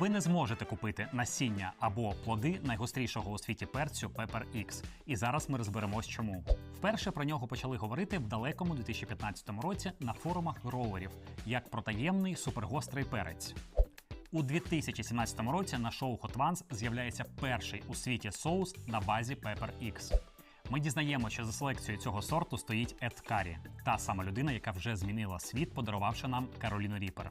Ви не зможете купити насіння або плоди найгострішого у світі перцю Pepper X. І зараз ми розберемось, чому. Вперше про нього почали говорити в далекому 2015 році на форумах гроверів як про таємний супергострий перець. У 2017 році на шоу Hot Ones з'являється перший у світі соус на базі Pepper X. Ми дізнаємо, що за селекцією цього сорту стоїть Ед Карі, та сама людина, яка вже змінила світ, подарувавши нам Кароліну Ріпер.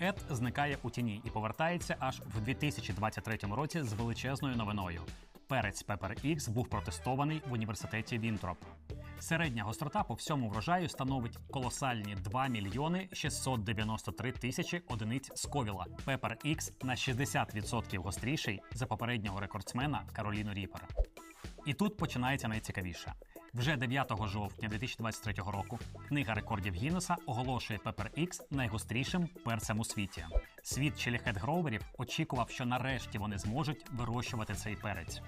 Ед зникає у тіні і повертається аж в 2023 році з величезною новиною. Перець Pepper X був протестований в університеті Вінтроп. Середня гострота по всьому врожаю становить колосальні 2 мільйони 693 тисячі одиниць сковіла. Pepper X на 60% гостріший за попереднього рекордсмена Кароліну Ріпер. І тут починається найцікавіше. Вже 9 жовтня 2023 року книга рекордів Гіннеса оголошує Pepper X найгострішим перцем у світі. Світ челіхет гроверів очікував, що нарешті вони зможуть вирощувати цей перець.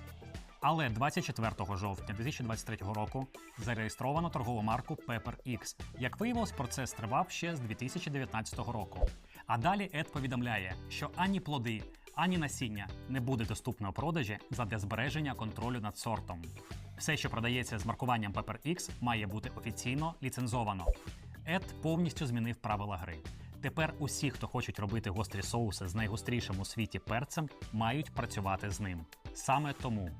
Але 24 жовтня 2023 року зареєстровано торгову марку Pepper X. Як виявилось, процес тривав ще з 2019 року. А далі Ед повідомляє, що ані плоди, ані насіння не буде доступно у продажі задля збереження контролю над сортом. Все, що продається з маркуванням Pepper X, має бути офіційно ліцензовано. Ед повністю змінив правила гри. Тепер усі, хто хочуть робити гострі соуси з найгострішим у світі перцем, мають працювати з ним. Саме тому